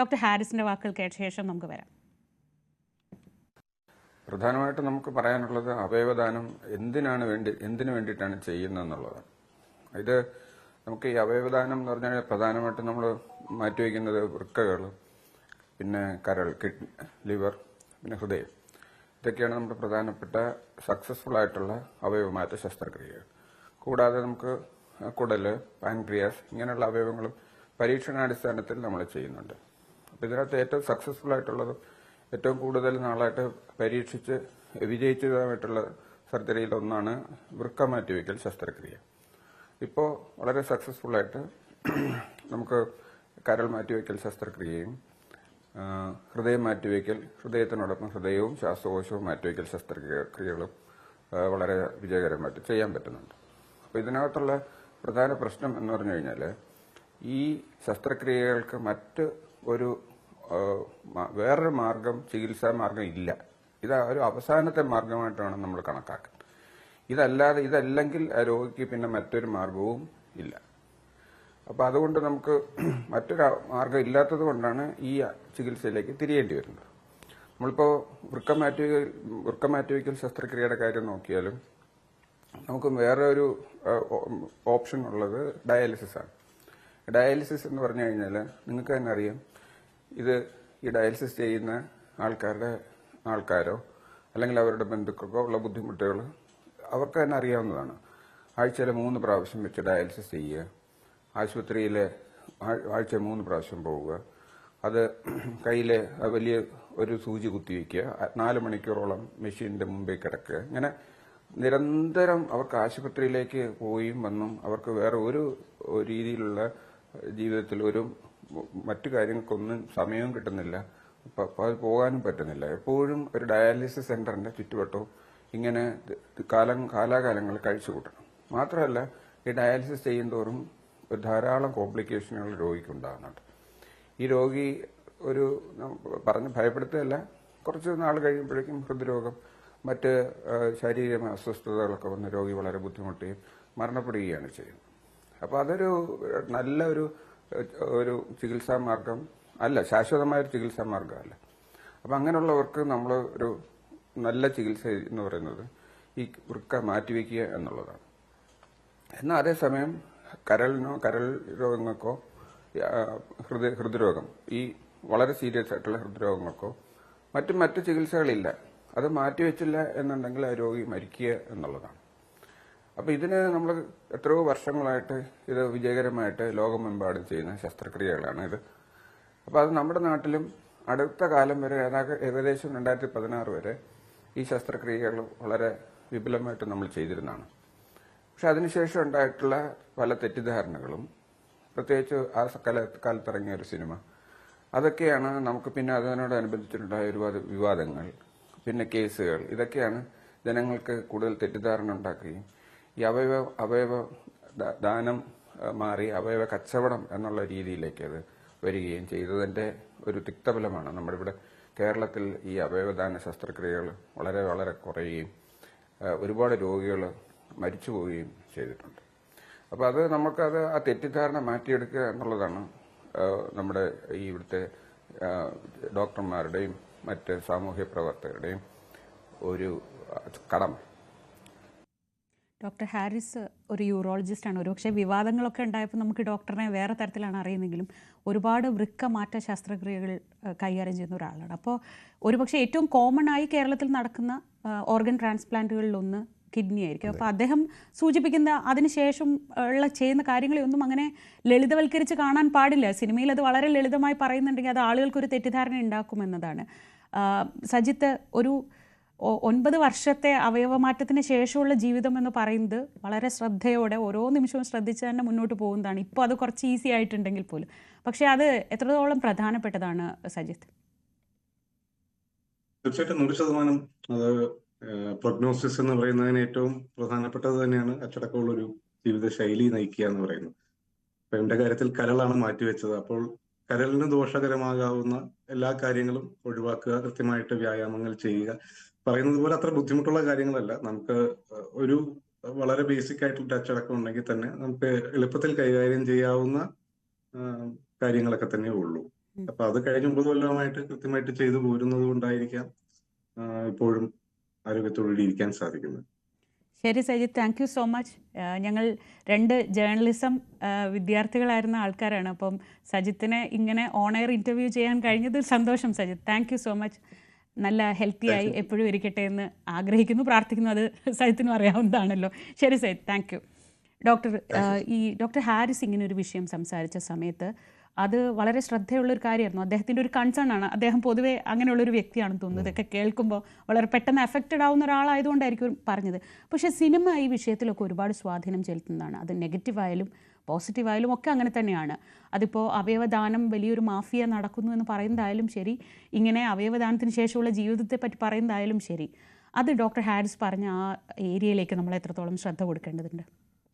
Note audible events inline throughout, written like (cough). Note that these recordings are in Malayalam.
ഡോക്ടർ ഹാരിസിന്റെ വാക്കുകൾ കേട്ട ശേഷം നമുക്ക് വരാം. പ്രധാനമായിട്ട് നമുക്ക് പറയാനുള്ളത് അവയവദാനം എന്തിനാണ് വേണ്ടി എന്തിനു വേണ്ടിയിട്ടാണ് ചെയ്യുന്നതെന്നുള്ളതാണ്. ഇത് നമുക്ക് ഈ അവയവദാനം എന്ന് പറഞ്ഞാൽ പ്രധാനമായിട്ടും നമ്മൾ മാറ്റിവെക്കുന്നത് വൃക്കകൾ പിന്നെ കരൾ കിഡ്നി ലിവർ പിന്നെ ഹൃദയം. ഇതൊക്കെയാണ് നമ്മുടെ പ്രധാനപ്പെട്ട സക്സസ്ഫുൾ ആയിട്ടുള്ള അവയവമാറ്റ ശസ്ത്രക്രിയകൾ. കൂടാതെ നമുക്ക് കുടൽ പാൻക്രിയാസ് ഇങ്ങനെയുള്ള അവയവങ്ങളും പരീക്ഷണാടിസ്ഥാനത്തിൽ നമ്മൾ ചെയ്യുന്നുണ്ട്. ഇതിനകത്ത് ഏറ്റവും സക്സസ്ഫുൾ ആയിട്ടുള്ളതും ഏറ്റവും കൂടുതൽ നാളായിട്ട് പരീക്ഷിച്ച് വിജയിച്ചതുമായിട്ടുള്ള സർജറിയിൽ ഒന്നാണ് വൃക്ക മാറ്റിവെക്കൽ ശസ്ത്രക്രിയ. ഇപ്പോൾ വളരെ സക്സസ്ഫുൾ ആയിട്ട് നമുക്ക് കരൾ മാറ്റിവെക്കൽ ശസ്ത്രക്രിയയും ഹൃദയം മാറ്റിവെക്കൽ ഹൃദയത്തിനോടൊപ്പം ഹൃദയവും ശ്വാസകോശവും മാറ്റിവെക്കൽ ശസ്ത്രക്രിയകളും വളരെ വിജയകരമായിട്ട് ചെയ്യാൻ പറ്റുന്നുണ്ട്. അപ്പോൾ ഇതിനകത്തുള്ള പ്രധാന പ്രശ്നം എന്ന് പറഞ്ഞു കഴിഞ്ഞാൽ ഈ ശസ്ത്രക്രിയകൾക്ക് മറ്റ് ഒരു വേറൊരു മാർഗം ചികിത്സാ മാർഗം ഇല്ല. ഇത് ഒരു അവസാനത്തെ മാർഗമായിട്ടാണ് നമ്മൾ കണക്കാക്കുന്നത് ഇതല്ലാതെ ഇതല്ലെങ്കിൽ രോഗിക്ക് പിന്നെ മറ്റൊരു മാർഗവും ഇല്ല. അപ്പോൾ അതുകൊണ്ട് നമുക്ക് മറ്റൊരു മാർഗം ഇല്ലാത്തത് കൊണ്ടാണ് ഈ ചികിത്സയിലേക്ക് തിരിയേണ്ടി വരുന്നത്. നമ്മളിപ്പോൾ വൃക്ക മാറ്റി വൃക്ക ശസ്ത്രക്രിയയുടെ കാര്യം നോക്കിയാലും നമുക്ക് വേറെ ഒരു ഓപ്ഷൻ ഉള്ളത് ഡയാലിസിസ് ആണ് ഡയാലിസിസ് എന്ന് പറഞ്ഞു കഴിഞ്ഞാൽ നിങ്ങൾക്ക് തന്നെ അറിയാം. ഇത് ഈ ഡയാലിസിസ് ചെയ്യുന്ന ആൾക്കാരുടെ ആൾക്കാരോ അല്ലെങ്കിൽ അവരുടെ ബന്ധുക്കൾക്കോ ഉള്ള ബുദ്ധിമുട്ടുകൾ അവർക്ക് തന്നെ അറിയാവുന്നതാണ്. ആഴ്ചയിൽ മൂന്ന് പ്രാവശ്യം വെച്ച് ഡയാലിസിസ് ചെയ്യുക ആശുപത്രിയിൽ ആഴ്ച മൂന്ന് പ്രാവശ്യം പോവുക അത് കയ്യിൽ വലിയ ഒരു സൂചി കുത്തിവെക്കുക നാല് മണിക്കൂറോളം മെഷീനിന്റെ മുമ്പേ കിടക്കുക. ഇങ്ങനെ നിരന്തരം അവർക്ക് ആശുപത്രിയിലേക്ക് പോയും വന്നും അവർക്ക് വേറെ ഒരു രീതിയിലുള്ള ജീവിതത്തിൽ ഒരു മറ്റു കാര്യങ്ങൾക്കൊന്നും സമയവും കിട്ടുന്നില്ല. പോകാനും പറ്റുന്നില്ല. എപ്പോഴും ഒരു ഡയാലിസിസ് സെന്ററിന്റെ ചുറ്റുവട്ടവും ഇങ്ങനെ കാലം കാലാകാലങ്ങൾ കഴിച്ചു കൂട്ടണം. മാത്രമല്ല ഈ ഡയാലിസിസ് ചെയ്യുന്തോറും ഒരു ധാരാളം കോംപ്ലിക്കേഷനുകൾ രോഗിക്ക് ഉണ്ടാകുന്നുണ്ട് ഈ രോഗി ഒരു പറഞ്ഞ് ഭയപ്പെടുത്തുകയല്ല. കുറച്ച് നാൾ കഴിയുമ്പോഴേക്കും ഹൃദ്രോഗം മറ്റ് ശാരീരിക അസ്വസ്ഥതകളൊക്കെ വന്ന് രോഗി വളരെ ബുദ്ധിമുട്ടുകയും മരണപ്പെടുകയാണ് ചെയ്യുന്നത്. അപ്പോൾ അതൊരു നല്ല ഒരു ഒരു ചികിത്സാ മാർഗം അല്ല ശാശ്വതമായ ഒരു ചികിത്സാ മാർഗമല്ല. അപ്പം അങ്ങനെയുള്ളവർക്ക് നമ്മൾ ഒരു നല്ല ചികിത്സ എന്ന് പറയുന്നത് ഈ വൃക്ക മാറ്റിവെക്കുക എന്നുള്ളതാണ്. എന്നാൽ അതേസമയം കരളിനോ കരൾ രോഗങ്ങൾക്കോ ഹൃദയ ഹൃദ്രോഗം ഈ വളരെ സീരിയസ് ആയിട്ടുള്ള ഹൃദ്രോഗങ്ങൾക്കോ മറ്റു മറ്റു ചികിത്സകളില്ല. അത് മാറ്റിവെച്ചില്ല എന്നുണ്ടെങ്കിൽ ആ രോഗി മരിക്കുക എന്നുള്ളതാണ്. അപ്പോൾ ഇതിന് നമ്മൾ എത്രയോ വർഷങ്ങളായിട്ട് ഇത് വിജയകരമായിട്ട് ലോകമെമ്പാടും ചെയ്യുന്ന ശസ്ത്രക്രിയകളാണ് ഇത്. അപ്പോൾ അത് നമ്മുടെ നാട്ടിലും അടുത്ത കാലം വരെ ഏകദേശം രണ്ടായിരത്തി പതിനാറ് വരെ ഈ ശസ്ത്രക്രിയകൾ വളരെ വിപുലമായിട്ട് നമ്മൾ ചെയ്തിരുന്നതാണ്. പക്ഷെ അതിനുശേഷം ഉണ്ടായിട്ടുള്ള പല തെറ്റിദ്ധാരണകളും പ്രത്യേകിച്ച് ആ കല കാലത്തിറങ്ങിയ ഒരു സിനിമ അതൊക്കെയാണ് നമുക്ക് പിന്നെ അതിനോടനുബന്ധിച്ചിട്ടുണ്ടായ ഒരുപാട് വിവാദങ്ങൾ പിന്നെ കേസുകൾ ഇതൊക്കെയാണ് ജനങ്ങൾക്ക് കൂടുതൽ തെറ്റിദ്ധാരണ ഉണ്ടാക്കുകയും ഈ അവയവ അവയവ ദാനം മാറി അവയവ കച്ചവടം എന്നുള്ള രീതിയിലേക്ക് അത് വരികയും ചെയ്തതിന്റെ ഒരു തിക്തഫലമാണ്. നമ്മുടെ ഇവിടെ കേരളത്തിൽ ഈ അവയവദാന ശസ്ത്രക്രിയകൾ വളരെ വളരെ കുറയുകയും ഒരുപാട് രോഗികൾ മരിച്ചു പോവുകയും ചെയ്തിട്ടുണ്ട്. അപ്പോൾ അത് നമുക്കത് ആ തെറ്റിദ്ധാരണ മാറ്റിയെടുക്കുക എന്നുള്ളതാണ് നമ്മുടെ ഈ ഇവിടുത്തെ ഡോക്ടർമാരുടെയും മറ്റ് സാമൂഹ്യ പ്രവർത്തകരുടെയും ഒരു കടമ. ഡോക്ടർ ഹാരിസ് ഒരു യൂറോളജിസ്റ്റ് ആണ്. ഒരുപക്ഷെ വിവാദങ്ങളൊക്കെ ഉണ്ടായപ്പോൾ നമുക്ക് ഡോക്ടറിനെ വേറെ തരത്തിലാണ് അറിയുന്നെങ്കിലും ഒരുപാട് വൃക്ക മാറ്റ ശസ്ത്രക്രിയകൾ കൈകാര്യം ചെയ്യുന്ന ഒരാളാണ്. അപ്പോൾ ഒരുപക്ഷെ ഏറ്റവും കോമൺ ആയി കേരളത്തിൽ നടക്കുന്ന ഓർഗൻ ട്രാൻസ്പ്ലാന്റുകളിലൊന്ന് കിഡ്നി ആയിരിക്കും. അപ്പോൾ അദ്ദേഹം സൂചിപ്പിക്കുന്ന അതിനുശേഷം ഉള്ള ചെയ്യുന്ന കാര്യങ്ങളെ ഒന്നും അങ്ങനെ ലളിതവൽക്കരിച്ച് കാണാൻ പാടില്ല. സിനിമയിൽ അത് വളരെ ലളിതമായി പറയുന്നുണ്ടെങ്കിൽ അത് ആളുകൾക്കൊരു തെറ്റിദ്ധാരണ ഉണ്ടാക്കുമെന്നതാണ്. സജിത്ത് ഒരു ഒൻപത് വർഷത്തെ അവയവമാറ്റത്തിന് ശേഷമുള്ള ജീവിതം എന്ന് പറയുന്നത് വളരെ ശ്രദ്ധയോടെ ഓരോ നിമിഷവും ശ്രദ്ധിച്ച് തന്നെ മുന്നോട്ട് പോകുന്നതാണ്. ഇപ്പോൾ അത് കുറച്ച് ഈസി ആയിട്ടുണ്ടെങ്കിൽ പോലും. പക്ഷേ അത് എത്രത്തോളം പ്രധാനപ്പെട്ടതാണ് സജിത് തീർച്ചയായിട്ടും നൂറ് ശതമാനം. അത് പ്രൊഗ്നോസിസ് എന്ന് പറയുന്നതിന് ഏറ്റവും പ്രധാനപ്പെട്ടത് തന്നെയാണ് അച്ചടക്കമുള്ള ഒരു ജീവിത ശൈലി നയിക്കുക എന്ന് പറയുന്നത്. അപ്പൊ എന്റെ കാര്യത്തിൽ കരളാണ് മാറ്റിവെച്ചത്. അപ്പോൾ കരളിന് ദോഷകരമാകാവുന്ന എല്ലാ കാര്യങ്ങളും ഒഴിവാക്കുക കൃത്യമായിട്ട് വ്യായാമങ്ങൾ ചെയ്യുക. പറയുന്നത് പോലെ അത്ര ബുദ്ധിമുട്ടുള്ള കാര്യങ്ങളല്ല. നമുക്ക് ഒരു വളരെ ബേസിക് ആയിട്ടുള്ള അച്ചടക്കം ഉണ്ടെങ്കിൽ തന്നെ നമുക്ക് എളുപ്പത്തിൽ കൈകാര്യം ചെയ്യാവുന്ന കാര്യങ്ങളൊക്കെ തന്നെ ഉള്ളൂ. അപ്പൊ അത് കഴിഞ്ഞ ഒമ്പത് കൊല്ലമായിട്ട് കൃത്യമായിട്ട് ചെയ്തു പോരുന്നത് കൊണ്ടായിരിക്കാം ഇപ്പോഴും ആരോഗ്യത്തോടുകൂടി ഇരിക്കാൻ സാധിക്കുന്നത്. ശരി Sajith. Thank you so much ഞങ്ങൾ രണ്ട് ജേർണലിസം വിദ്യാർത്ഥികളായിരുന്ന ആൾക്കാരാണ്. അപ്പം സജിത്തിനെ ഇങ്ങനെ ഓൺ എയർ ഇന്റർവ്യൂ ചെയ്യാൻ കഴിഞ്ഞതിൽ സന്തോഷം Sajith thank you so much നല്ല ഹെൽത്തി ആയി എപ്പോഴും ഇരിക്കട്ടെ എന്ന് ആഗ്രഹിക്കുന്നു. പ്രാർത്ഥിക്കുന്നു. അത് സൈത്തിനും അറിയാവുന്നതാണല്ലോ. ശരി സൈത്ത് താങ്ക് യു ഡോക്ടർ ഈ ഡോക്ടർ ഹാരിസ് ഇങ്ങനെ ഒരു വിഷയം സംസാരിച്ച സമയത്ത് അത് വളരെ ശ്രദ്ധയുള്ള ഒരു കാര്യമായിരുന്നു. അദ്ദേഹത്തിന്റെ ഒരു കൺസേൺ ആണ്. അദ്ദേഹം പൊതുവേ അങ്ങനെയുള്ള ഒരു വ്യക്തിയാണെന്ന് തോന്നുന്നത് ഇതൊക്കെ കേൾക്കുമ്പോൾ വളരെ പെട്ടെന്ന് അഫക്റ്റഡ് ആവുന്ന ഒരാളായതുകൊണ്ടായിരിക്കും പറഞ്ഞത്. പക്ഷേ സിനിമ ഈ വിഷയത്തിലൊക്കെ ഒരുപാട് സ്വാധീനം ചെലുത്തുന്നതാണ്. അത് നെഗറ്റീവായാലും പോസിറ്റീവായാലും ഒക്കെ അങ്ങനെ തന്നെയാണ്. അതിപ്പോൾ അവയവദാനം വലിയൊരു മാഫിയ നടക്കുന്നു എന്ന് പറയുന്നതായാലും ശരി ഇങ്ങനെ അവയവദാനത്തിന് ശേഷമുള്ള ജീവിതത്തെ പറ്റി പറയുന്നതായാലും ശരി. അത് ഡോക്ടർ ഹാരിസ് പറഞ്ഞ ആ ഏരിയയിലേക്ക് നമ്മൾ എത്രത്തോളം ശ്രദ്ധ കൊടുക്കേണ്ടതുണ്ട്?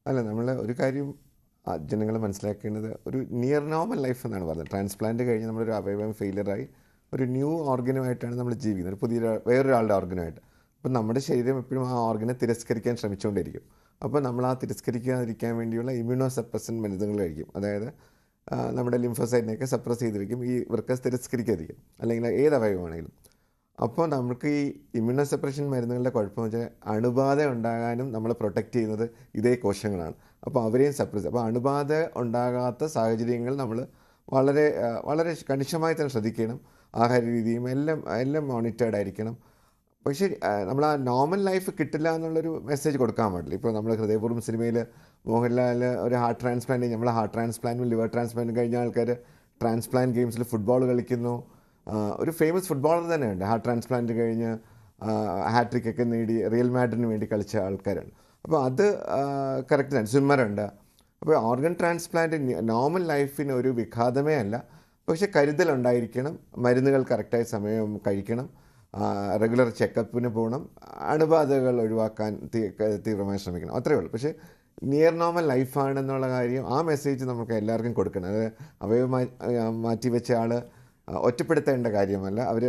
അല്ല നമ്മൾ ഒരു കാര്യം ജനങ്ങൾ മനസ്സിലാക്കേണ്ടത് ഒരു നിയർ നോർമൽ ലൈഫ് എന്നാണ് പറഞ്ഞത്. ട്രാൻസ്പ്ലാന്റ് കഴിഞ്ഞ് നമ്മളൊരു അവയവം ഫെയിലിയറായി ഒരു ന്യൂ ഓർഗനുമായിട്ടാണ് നമ്മൾ ജീവിക്കുന്നത്. ഒരു പുതിയ വേറൊരാളുടെ ഓർഗനുമായിട്ട് അപ്പോൾ നമ്മുടെ ശരീരം എപ്പോഴും ആ ഓർഗനെ തിരസ്കരിക്കാൻ ശ്രമിച്ചുകൊണ്ടിരിക്കും. അപ്പോൾ നമ്മൾ ആ തിരസ്കരിക്കാതിരിക്കാൻ വേണ്ടിയുള്ള ഇമ്യൂണോ സപ്രസൻ മരുന്നുകൾ കഴിക്കും. അതായത് നമ്മുടെ ലിംഫോസൈറ്റിനെയൊക്കെ സപ്രസ് ചെയ്തിരിക്കും. ഈ വൃക്ക തിരസ്കരിക്കാതിരിക്കും. അല്ലെങ്കിൽ ഏത് അവയവമാണെങ്കിലും. അപ്പോൾ നമുക്ക് ഈ ഇമ്യൂണോ സപ്രഷൻ മരുന്നുകളുടെ കുഴപ്പമെന്ന് വെച്ചാൽ അണുബാധ ഉണ്ടാകാനും നമ്മൾ പ്രൊട്ടക്റ്റ് ചെയ്യുന്നത് ഇതേ കോശങ്ങളാണ്. അപ്പോൾ അവരെയും സപ്രസ് അപ്പോൾ അണുബാധ ഉണ്ടാകാത്ത സാഹചര്യങ്ങൾ നമ്മൾ വളരെ വളരെ കണിശമായി തന്നെ ശ്രദ്ധിക്കണം. ആഹാര രീതിയും എല്ലാം എല്ലാം മോണിറ്റേർഡ് ആയിരിക്കണം. പക്ഷേ നമ്മൾ ആ നോർമൽ ലൈഫ് കിട്ടില്ല എന്നുള്ളൊരു മെസ്സേജ് കൊടുക്കാൻ പാടില്ല. ഇപ്പോൾ നമ്മൾ ഹൃദയപൂർവം സിനിമയിൽ മോഹൻലാൽ ഒരു ഹാർട്ട് ട്രാൻസ്പ്ലാന്റ് നമ്മൾ ഹാർട്ട് ട്രാൻസ്പ്ലാന്റും ലിവർ ട്രാൻസ്പ്ലാന്റും കഴിഞ്ഞ ആൾക്കാർ ട്രാൻസ്പ്ലാന്റ് ഗെയിംസിൽ ഫുട്ബോൾ കളിക്കുന്നു. ഒരു ഫേമസ് ഫുട്ബോളർ തന്നെയുണ്ട്. ഹാർട്ട് ട്രാൻസ്പ്ലാന്റ് കഴിഞ്ഞ് ഹാട്രിക് ഒക്കെ നേടി റിയൽ മാഡ്രിന് വേണ്ടി കളിച്ച ആൾക്കാരാണ്. അപ്പോൾ അത് കറക്റ്റ് തന്നെ. സ്വിമ്മറുണ്ട് അപ്പോൾ ഓർഗൻ ട്രാൻസ്പ്ലാന്റ് നോർമൽ ലൈഫിന് ഒരു വിഘാതമേ അല്ല. പക്ഷേ കരുതലുണ്ടായിരിക്കണം. മരുന്നുകൾ കറക്റ്റായ സമയം കഴിക്കണം. റെഗുലർ ചെക്കപ്പിന് പോകണം. അണുബാധകൾ ഒഴിവാക്കാൻ തീവ്രമായി ശ്രമിക്കണം. അത്രയേ ഉള്ളൂ. പക്ഷേ നിയർ നോർമൽ ലൈഫാണെന്നുള്ള കാര്യം ആ മെസ്സേജ് നമുക്ക് എല്ലാവർക്കും കൊടുക്കണം. അത് അവയവം മാറ്റി വെച്ച ആൾ ഒറ്റപ്പെടുത്തേണ്ട കാര്യമല്ല. അവർ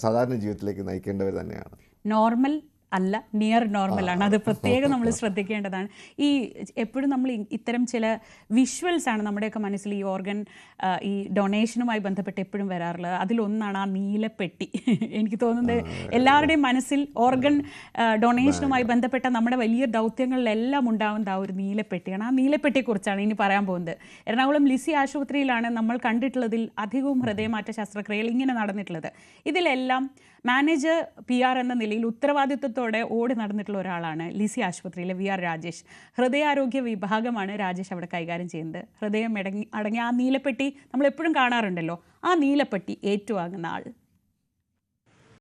സാധാരണ ജീവിതത്തിലേക്ക് നയിക്കേണ്ടവർ തന്നെയാണ്. നോർമൽ അല്ല നിയർ നോർമൽ ആണ്. അത് പ്രത്യേകം നമ്മൾ ശ്രദ്ധിക്കേണ്ടതാണ്. ഈ എപ്പോഴും നമ്മൾ ഇത്തരം ചില വിഷ്വൽസ് ആണ് നമ്മുടെയൊക്കെ മനസ്സിൽ ഈ ഓർഗൻ ഈ ഡൊണേഷനുമായി ബന്ധപ്പെട്ട് എപ്പോഴും വരാറുള്ളത്. അതിലൊന്നാണ് ആ നീലപ്പെട്ടി (laughs) എനിക്ക് തോന്നുന്നത് എല്ലാവരുടെയും മനസ്സിൽ ഓർഗൻ ഡൊണേഷനുമായി ബന്ധപ്പെട്ട നമ്മുടെ വലിയ ദൗത്യങ്ങളിലെല്ലാം ഉണ്ടാവുന്ന ആ ഒരു നീലപ്പെട്ടിയാണ് ആ നീലപ്പെട്ടിയെക്കുറിച്ചാണ് ഇനി പറയാൻ പോകുന്നത്. എറണാകുളം ലിസി ആശുപത്രിയിലാണ് നമ്മൾ കണ്ടിട്ടുള്ളതിൽ അധികവും ഹൃദയമാറ്റ ശസ്ത്രക്രിയകൾ ഇങ്ങനെ നടന്നിട്ടുള്ളത്. ഇതിലെല്ലാം മാനേജർ പി ആർ എന്ന നിലയിൽ ഉത്തരവാദിത്വത്തോടെ ഓടി നടന്നിട്ടുള്ള ഒരാളാണ് ലിസി ആശുപത്രിയിലെ വി ആർ രാജേഷ്. ഹൃദയാരോഗ്യ വിഭാഗമാണ് രാജേഷ് അവിടെ കൈകാര്യം ചെയ്യുന്നത്. ഹൃദയം അടങ്ങി അടങ്ങിയ ആ നീലപ്പെട്ടി നമ്മൾ എപ്പോഴും കാണാറുണ്ടല്ലോ. ആ നീലപ്പെട്ടി ഏറ്റുവാങ്ങുന്ന ആൾ.